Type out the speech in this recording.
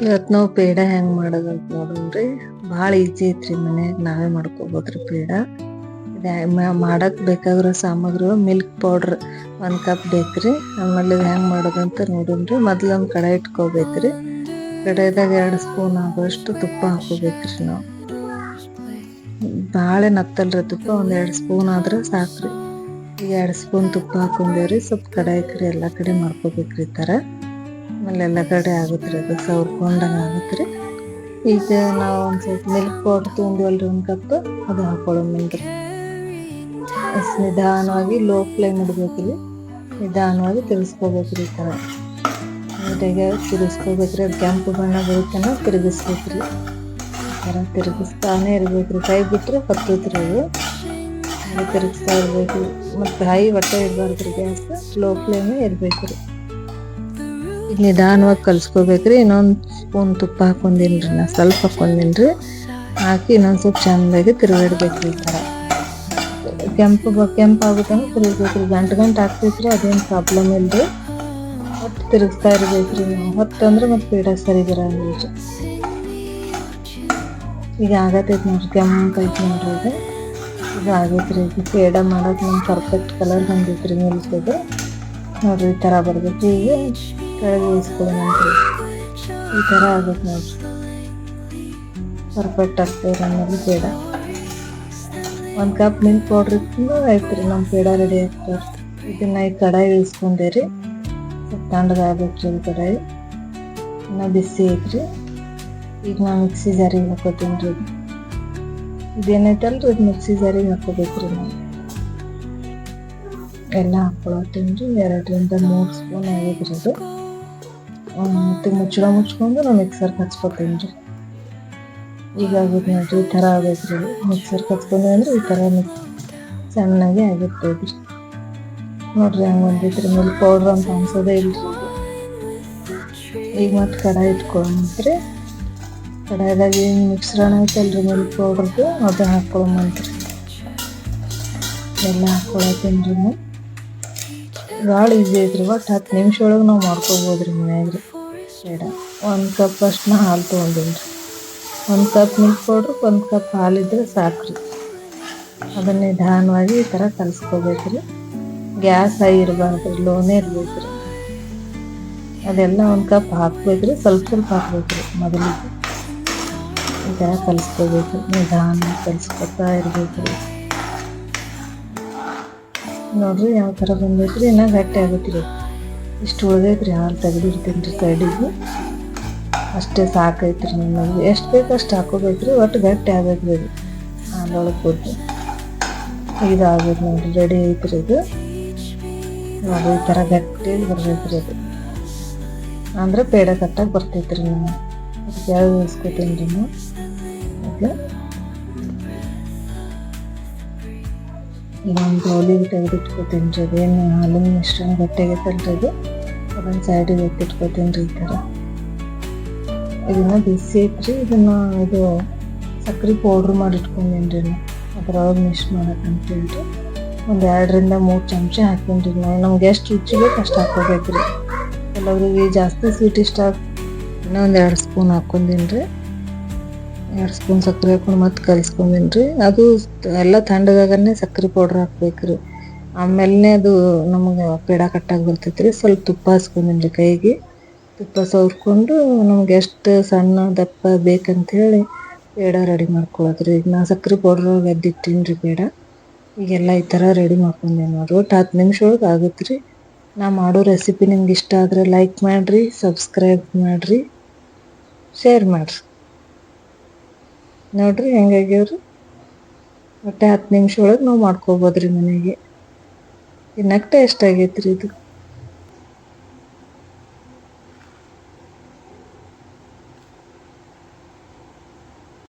ಇವತ್ತು ನಾವು ಪೇಡ ಹೆಂಗ್ ಮಾಡೋದಂತ ನೋಡೋಣ್ರಿ ಭಾಳ ಈಜಿ ಐತ್ರಿ ಮನ್ಯಾಗ ನಾವೇ ಮಾಡ್ಕೋಬೋದ್ರಿ ಪೇಡ. ಮಾಡಕ್ಕೆ ಬೇಕಾಗಿರೋ ಸಾಮಗ್ರಿ ಮಿಲ್ಕ್ ಪೌಡ್ರ್ ಒಂದ್ ಕಪ್ ಬೇಕ್ರಿ. ಆಮೇಲೆ ಇದು ಹೆಂಗ್ ಮಾಡೋದಂತ ನೋಡೋಣ್ರಿ. ಮೊದ್ಲು ಒಂದ್ ಕಡಾಯಿ ಇಟ್ಕೋಬೇಕ್ರಿ. ಕಡಾಯಿದಾಗ ಎರಡು ಸ್ಪೂನ್ ಆಗುವಷ್ಟು ತುಪ್ಪ ಹಾಕೋಬೇಕ್ರಿ ನಾವು. ಭಾಳ ನತ್ತಲ್ರಿ ತುಪ್ಪ. ಒಂದ್ ಎರಡು ಸ್ಪೂನ್ ಆದ್ರೆ ಸಾಕ್ರಿ. ಈಗ ಎರಡು ಸ್ಪೂನ್ ತುಪ್ಪ ಹಾಕೊಂಡೇವ್ರಿ. ಸ್ವಲ್ಪ ಕಡಾಯಿ ಕಡೆ ಎಲ್ಲ ಕಡೆ ಮಾಡ್ಕೋಬೇಕ್ರಿ ಈ ಆಮೇಲೆ ಎಲ್ಲ ಕಡೆ ಆಗುತ್ತೆ ಅದು ಸವ್ರ್ಕೊಂಡಂಗೆ ಆಗುತ್ತೆ ಈಗ ನಾವು ಒಂದು ಸ್ವಲ್ಪ ಮಿಲ್ಕ್ ಪೌಡರ್ ತೊಗೊಂಡಿವಲ್ರಿ ಒಂದು ಕಪ್ ಅದು ರೀ ನಿಧಾನವಾಗಿ ಲೋ ಫ್ಲೇಮ್ ಇಡ್ಬೇಕ್ರಿ ನಿಧಾನವಾಗಿ ತಿರ್ಗಿಸ್ಕೋಬೇಕ್ರಿ ಈ ಥರ ನೀಟಾಗಿ ತಿರ್ಗಿಸ್ಕೋಬೇಕ್ರಿ, ಅದು ಕೆಂಪು ಬಣ್ಣ ಬರುತ್ತನ ತಿರುಗಿಸ್ಬೇಕ್ರಿ. ಈ ಥರ ತಿರುಗಿಸ್ತಾನೆ ರೀ ಕೈ ಬಿಟ್ಟರೆ ಕತ್ತೈತ್ರಿ ಅದು. ತಿರುಗಿಸ್ತಾ ಇರ್ಬೇಕು ಮತ್ತು ಹೈ ಒಟ್ಟೆ ಇರಬಾರ್ದ್ರಿ ಗ್ಯಾಸ್. ಲೋ ಫ್ಲೇಮೇ ಇರ್ಬೇಕ್ರಿ. ನಿಧಾನವಾಗಿ ಕಲಿಸ್ಕೋಬೇಕ್ರಿ, ಇನ್ನೊಂದು ಸ್ಪೂನ್ ತುಪ್ಪ ಹಾಕೊಂದಿನ್ರಿ ನಾ ಸ್ವಲ್ಪ ಹಾಕೊಂದಿನ್ರಿ ಹಾಕಿ ಇನ್ನೊಂದು ಸ್ವಲ್ಪ ಚಂದಾಗಿ ತಿರುಗಾಡ್ಬೇಕ್ರಿ ಈ ಥರ ಕೆಂಪು ಬ, ಕೆಂಪು ಆಗುತ್ತಂದ್ರೆ ತಿರುಗ್ಬೇಕ್ರಿ ಗಂಟು ಗಂಟು ಹಾಕ್ತೈತ್ರಿ ಅದೇನು ಪ್ರಾಬ್ಲಮ್ ಇಲ್ರಿ. ಒಟ್ಟು ತಿರುಗಿಸ್ತಾ ಇರ್ಬೇಕ್ರಿ ನಾವು. ಹೊತ್ತು ಅಂದ್ರೆ ಮತ್ತೆ ಪೀಡ ಸರಿ ಬರಂಗಿಲ್ರಿ. ಈಗ ಆಗತೈತಿ ನೋಡ್ರಿ, ಕೆಂಪು ಐತಿ ನೋಡ್ರಿ ಇದು ಈಗ ಆಗೈತ್ರಿ ಈಗ. ಪೇಡ ಮಾಡೋದು ನಮ್ಗೆ ಪರ್ಫೆಕ್ಟ್ ಕಲರ್ ಬಂದೈತ್ರಿ ನಿಲ್ಸೋದು ನೋಡ್ರಿ ಈ ಥರ ಬರ್ಬೇಕು ಈಗ. ಇಳಿಸ್ಕೊಳ್ಳಿ ನಂತರ ಈ ಥರ ಆಗುತ್ತೆ ನೋಡ್ರಿ. ಪರ್ಫೆಕ್ಟ್ ಆಗ್ತದೆ ನಮ್ಮಲ್ಲಿ ಪೇಡ. ಒಂದು ಕಪ್ ಮಿಲ್ಕ್ ಪೌಡ್ರ್ ಇಟ್ಕೊಂಡು ಆಯ್ತು ರೀ ನಮ್ಮ ಪೇಡ ರೆಡಿ ಆಗ್ತದೆ ಇದನ್ನು ಈ ಕಡಾಯಿ ಇಳಿಸ್ಕೊಂಡೆ ರೀ ಸ್ವಲ್ಪ ತಣ್ಣಗಾಗ್ಬೇಕು ರೀ ಕಡಾಯಿ. ಇನ್ನು ಬಿಸಿ ಐತ್ರಿ. ಈಗ ನಾ ಮಿಕ್ಸಿ ಜಾರಿಗೆ ಹಾಕೋತೀನಿ ರೀ ಇದು. ರೀ ಇದು ಮಿಕ್ಸಿ ಜಾರಿಗೆ ಹಾಕೋಬೇಕು ರೀ ನಾವು. ಎಲ್ಲ ಹಾಕ್ಕೊಳತ್ತೀನಿ ರೀ ಎರಡರಿಂದ ಮೂರು ಸ್ಪೂನ್ ಆಗಿದ್ರಿ ಇದು. ಮತ್ತು ಮುಚ್ಚಳ ಮುಚ್ಕೊಂಡು ನಾವು ಮಿಕ್ಸರ್ ಹಚ್ಕೊತೀನಿ ರೀ. ಈಗ ಆಗೈತೆ ನೋಡ್ರಿ ಈ ಥರ ಆಗೈತೆ ರೀ ಮಿಕ್ಸರ್ ಹಚ್ಕೊಂಡ್ವಿ ಅಂದ್ರೆ ಈ ಥರ ಸಣ್ಣಗೆ ಆಗಿರ್ತೈತೆ ರೀ. ನೋಡ್ರಿ ಹಂಗೆ ಬಂದೈತೆ ರೀ ಮಿಲ್ಕ್ ಪೌಡ್ರ್ ಅಂತ ಅನ್ಸೋದೇ ಇಲ್ಲ ರೀ ಈಗ ಮತ್ತೆ ಕಡಾಯಿ ಇಟ್ಕೊಳ್ಳೋಣಂತ್ರಿ ಕಡಾಯಿದಾಗ ಏನು ಮಿಶ್ರಣ ಐತಲ್ರಿ ಮಿಲ್ಕ್ ಪೌಡ್ರದ್ದು ಅದು ಹಾಕ್ಕೊಳ್ಳೋಮಂತ್ರಿ ಎಲ್ಲ ಹಾಕ್ಕೊಳತ್ತೀನಿ ರೀ ಭಾಳ ಈಸಿ ಐತ್ರಿ ಒಟ್ಟು ಹತ್ತು ನಿಮಿಷ ಒಳಗೆ ನಾವು ಮಾಡ್ಕೊಬೋದು ರೀ ಮನ್ಯಾಗ ರೀ ಬೇಡ ಒಂದು ಕಪ್ ಅಷ್ಟು ಹಾಲು ತೊಗೊಂಡಿನಿ ರೀ ಒಂದು ಕಪ್ ಮಿಲ್ಕ್ ಪೌಡ್ರು ಒಂದು ಕಪ್ ಹಾಲಿದ್ರೆ ರೀ ಅದನ್ನ ನಿಧಾನವಾಗಿ ಈ ಥರ ಕಲಿಸ್ಕೋಬೇಕು ರೀ ಗ್ಯಾಸ್ ಹೈ ಇರಬಾರ್ದು ರೀ ಲೋನೇ ಇರಬೇಕು ರೀ ಅದೆಲ್ಲ ಒಂದು ಕಪ್ ಹಾಕ್ಬೇಕು ರೀ ಸ್ವಲ್ಪ ಸ್ವಲ್ಪ ಹಾಕ್ಬೇಕು ರೀ ಮೊದಲಿಗೆ. ಈ ಥರ ಕಲಿಸ್ಕೋಬೇಕು ನಿಧಾನ ಕಲಿಸ್ಕೊತಾ ಇರಬೇಕು ರೀ ನೋಡ್ರಿ ಯಾವ ಥರ ಬಂದೈತ್ರಿ, ಇನ್ನೂ ಗಟ್ಟಿ ಆಗುತ್ತೆ. ರೀ ಇಷ್ಟು ಉಳ್ದೈತ್ರಿ ಹಾಲು ತೆಗೆದಿಡ್ತೀನಿ ರೀ ಸೈಡಿಗೆ ಅಷ್ಟೇ ಸಾಕೈತ್ರಿ ನಿಮಗೆ ಎಷ್ಟು ಬೇಕು ಅಷ್ಟು ಹಾಕೋಬೇಕ್ರಿ, ಒಟ್ಟು ಗಟ್ಟಿ ಆಗೈತೆ ರೀ ಇದು ಹಾಲೊಳಗೆ ಕೂತು. ಇದು ಆಗೈತೆ ನೋಡ್ರಿ ರೆಡಿ ಐತ್ರಿ ಇದು ನೋಡಿ ಈ ಥರ ಗಟ್ಟಿ ಬರ್ತೈತ್ರಿ ಅದು. ಅಂದ್ರೆ ಪೇಡ ಕಟ್ಟಾಗಿ ನೀವು ಅದಕ್ಕೆ ಯಾವ ಇಳಿಸ್ಕೊತೀನಿ ರೀ ನೀವು ಈಗ ಈಗ ಒಂದು ಬೌಲಿಗೆ ತೆಗೆದಿಟ್ಕೊತೀನಿ ರೀ ಅದೇನು ಹಾಲಿನ ಮಿಶ್ರಣ ಬಟ್ಟೆಗೆ ಅದು ಅದೊಂದು ಸೈಡಿಗೆ ಎತ್ತಿಟ್ಕೊತೀನಿ ರೀ ಈ ಥರ. ಇದನ್ನ ಬಿಸಿ ಐತ್ರಿ ಇದನ್ನು ಇದು ಸಕ್ಕರೆ ಪೌಡ್ರ್ ಮಾಡಿ ಇಟ್ಕೊಂಡೇನಿ ರೀ ಅದ್ರೊಳಗೆ ಮಿಕ್ಸ್ ಮಾಡಕ್ಕೆ ಅಂತೇಳಿ ಒಂದು ಎರಡರಿಂದ ಮೂರು ಚಮಚ ಹಾಕ್ತೀನಿ ರೀ ನಾವು ನಮ್ಗೆ ಎಷ್ಟು ರುಚಿ ಬೇಕು ಅಷ್ಟು ಹಾಕೋಬೇಕು ರೀ ಕೆಲವರಿಗೆ ಜಾಸ್ತಿ ಸ್ವೀಟ್ ಇಷ್ಟ ಇನ್ನೊಂದು ಎರಡು ಸ್ಪೂನ್ ಹಾಕ್ಕೊಂಡೀನಿ ರೀ. ಎರಡು ಸ್ಪೂನ್ ಸಕ್ಕರೆ ಹಾಕೊಂಡು ಮತ್ತೆ ಕಲಿಸ್ಕೊಂಡೀನಿ ರೀ ಅದು ಎಲ್ಲ ತಂಡದಾಗನೇ ಸಕ್ಕರೆ ಪೌಡ್ರ್ ಹಾಕ್ಬೇಕು ರೀ ಆಮೇಲೆ ಅದು ನಮಗೆ ಪೇಡ ಕಟ್ಟಾಗಿ ಬರ್ತೈತ್ರಿ. ಸ್ವಲ್ಪ ತುಪ್ಪ ಹಚ್ಕೊಂಡೀನಿ ರೀ ಕೈಗೆ. ತುಪ್ಪ ಸವ್ರ್ಕೊಂಡು ನಮ್ಗೆ ಎಷ್ಟು ಸಣ್ಣ ದಪ್ಪ ಬೇಕಂತೇಳಿ ಪೇಡ ರೆಡಿ ಮಾಡ್ಕೊಳ್ಳೋದು ರೀ ಈಗ ನಾ ಸಕ್ಕರೆ ಪೌಡ್ರ್ ರೀ ಪೇಡ. ಈಗೆಲ್ಲ ಈ ಥರ ರೆಡಿ ಮಾಡ್ಕೊಂಡೆ ನೋಡ್ರಿ. ಒಟ್ಟು ಹತ್ತು ನಿಮಿಷ ಒಳಗೆ ಆಗುತ್ತೆ ರೀ ನಾ ಮಾಡೋ ರೆಸಿಪಿ ನಿಮ್ಗೆ ಇಷ್ಟ ಆದರೆ ಲೈಕ್ ಮಾಡಿರಿ ಸಬ್ಸ್ಕ್ರೈಬ್ ಮಾಡಿರಿ ಶೇರ್ ಮಾಡಿರಿ. ನೋಡ್ರಿ ಹೆಂಗಾಗ್ಯವ್ರಿ ಒಟ್ಟೆ ಹತ್ತು ನಿಮಿಷ ಒಳಗೆ ನಾವು ಮಾಡ್ಕೋಬೋದ್ರಿ ಮನೆಗೆ. ತಿನ್ನಕ್ಕೆ ಟೇಸ್ಟ್ ಆಗೈತ್ರಿ ಇದು.